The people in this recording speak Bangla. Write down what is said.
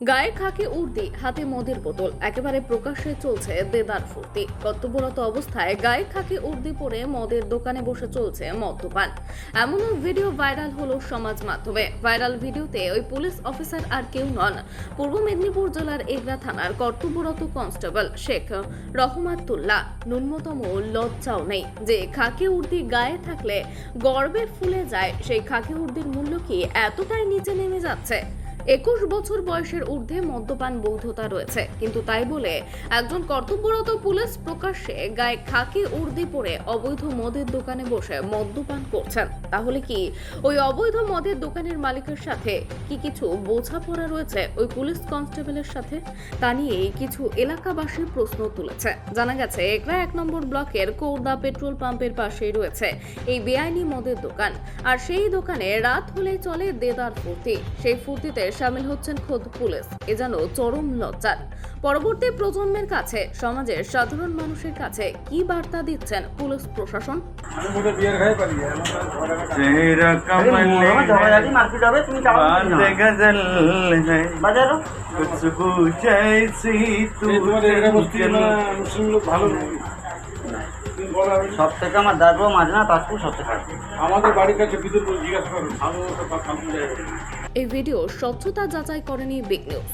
গায়ে খাকে উর্দি, হাতে মদের বোতল, একেবারে প্রকাশ্যে চলছে দেদার ফুর্তি। কর্তব্যরত অবস্থায় গায়ে খাকে উর্দি পরে মদের দোকানে বসে চলছে মদ্যপান এমন ভিডিও ভাইরাল হলো সমাজ মাধ্যমে। ভাইরাল ভিডিওতে ওই পুলিশ অফিসার আর কেউ নন। পূর্ব মেদিনীপুর জেলার এগরা থানার কর্তব্যরত কনস্টেবল শেখ রহমাতুল্লাহ। ন্যূনতম লজ্জাও নেই যে খাকি উর্দি গায়ে থাকলে গর্বে ফুলে যায়। সেই খাকি উর্দির মূল্য কি এতটাই নিচে নেমে যাচ্ছে? একুশ বছর বয়সের ঊর্ধ্বে মদ্যপান বৈধতা রয়েছে। কিন্তু তাই বলে একজন কর্তব্যরত পুলিশ প্রকাশ্যে গায়ে খাকি উর্দি পরে অবৈধ মদের দোকানে বসে মদ্যপান করছেন। তাহলে কি ওই অবৈধ মদের দোকানের মালিকের সাথে কি কিছু বোঝাপড়া রয়েছে ওই পুলিশ কনস্টেবলের সাথে? তা নিয়ে কিছু এলাকাবাসী প্রশ্ন তুলেছে। জানা গেছে একরা এক নম্বর ব্লকের কৌদা পেট্রোল পাম্পের পাশেই রয়েছে এই বেআইনি মদের দোকান। আর সেই দোকানে রাত হলেই চলে দেদার ফুর্তি। সেই ফুর্তিতে সামিল হচ্ছেন খোদ পুলিশ। এ যেন চরম লজ্জার। পরবর্তী প্রজন্মের কাছে সমাজের সাধারণ মানুষের কাছে কি বার্তা দিচ্ছেন পুলিশ প্রশাসন? সব থেকে আমার দাদু মাজনা তাজপুর সব থেকে খারাপ। আমাদের বাড়ির কাছে বিদ্যুৎ জিজ্ঞাসা করো ভালো তো ফালতু জায়গা এই ভিডিও স্বচ্ছতা যাচাই করেনি বিগ নিউজ